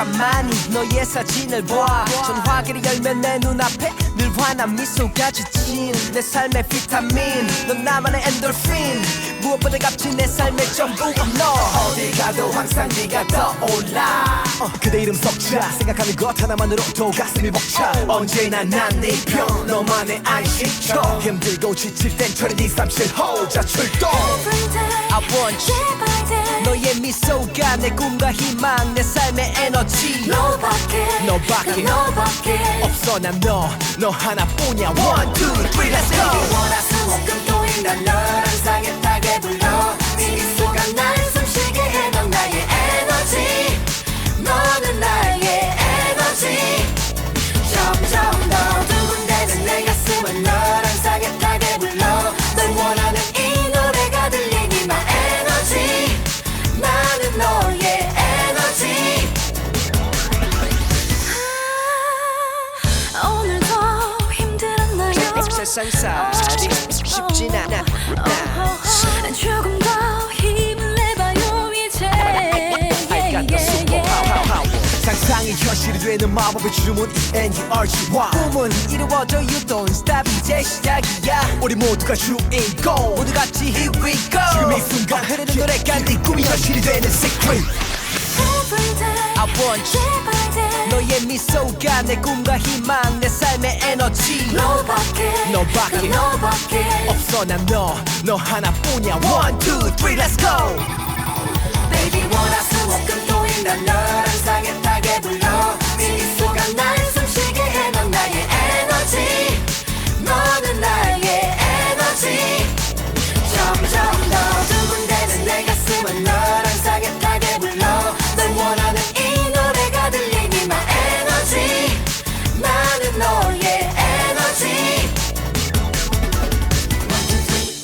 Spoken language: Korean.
오랜만이 너의 사진을 봐 전화기를 열면 내 눈앞에 늘 환한 미소가 지친 내 삶의 비타민. 넌 나만의 엔돌핀. 무엇보다 값진 내 삶의 전부가 너 어디 가도 항상 네가 떠올라. 어, 그대 이름 석자. 생각하는 것 하나만으로도 가슴이 벅차. 언제나 난네편 너만의 안식처. 힘들고 지칠 땐 철이 네 삼칠 호자 출동. I want you. 너의 미소가 내 꿈과 희망 밖에 너밖에. 없어 난 너 너 하나뿐이야. One, two, three, let's go. 월화수목금 토일 난널 항상 애타게 불러. 네 미소가 날 숨쉬게 해넌 나의 에너지. 너는 나의 에너지. 점점 더 두근대는 내 가슴을 널 세상 살이 쉽진 않아. 조금 더 힘을 내봐요 이제. I got the super power, power. 상상이 현실이 되는 마법의 주문 E-N-U-R-G-Y 꿈은 이루어져 You don't stop 이제 시작이야. 우리 모두가 주인공. 모두 같이 Here we go. 지금 이 순간 흐르는 노래가 네 꿈이 현실이 되는 secret. I want you. 제발 돼 너의 미소가 내 꿈과 희망 내 삶의 에너지. 너밖에 너밖에 너밖에. 없어 난 너 너 하나뿐이야. One, two, three, let's go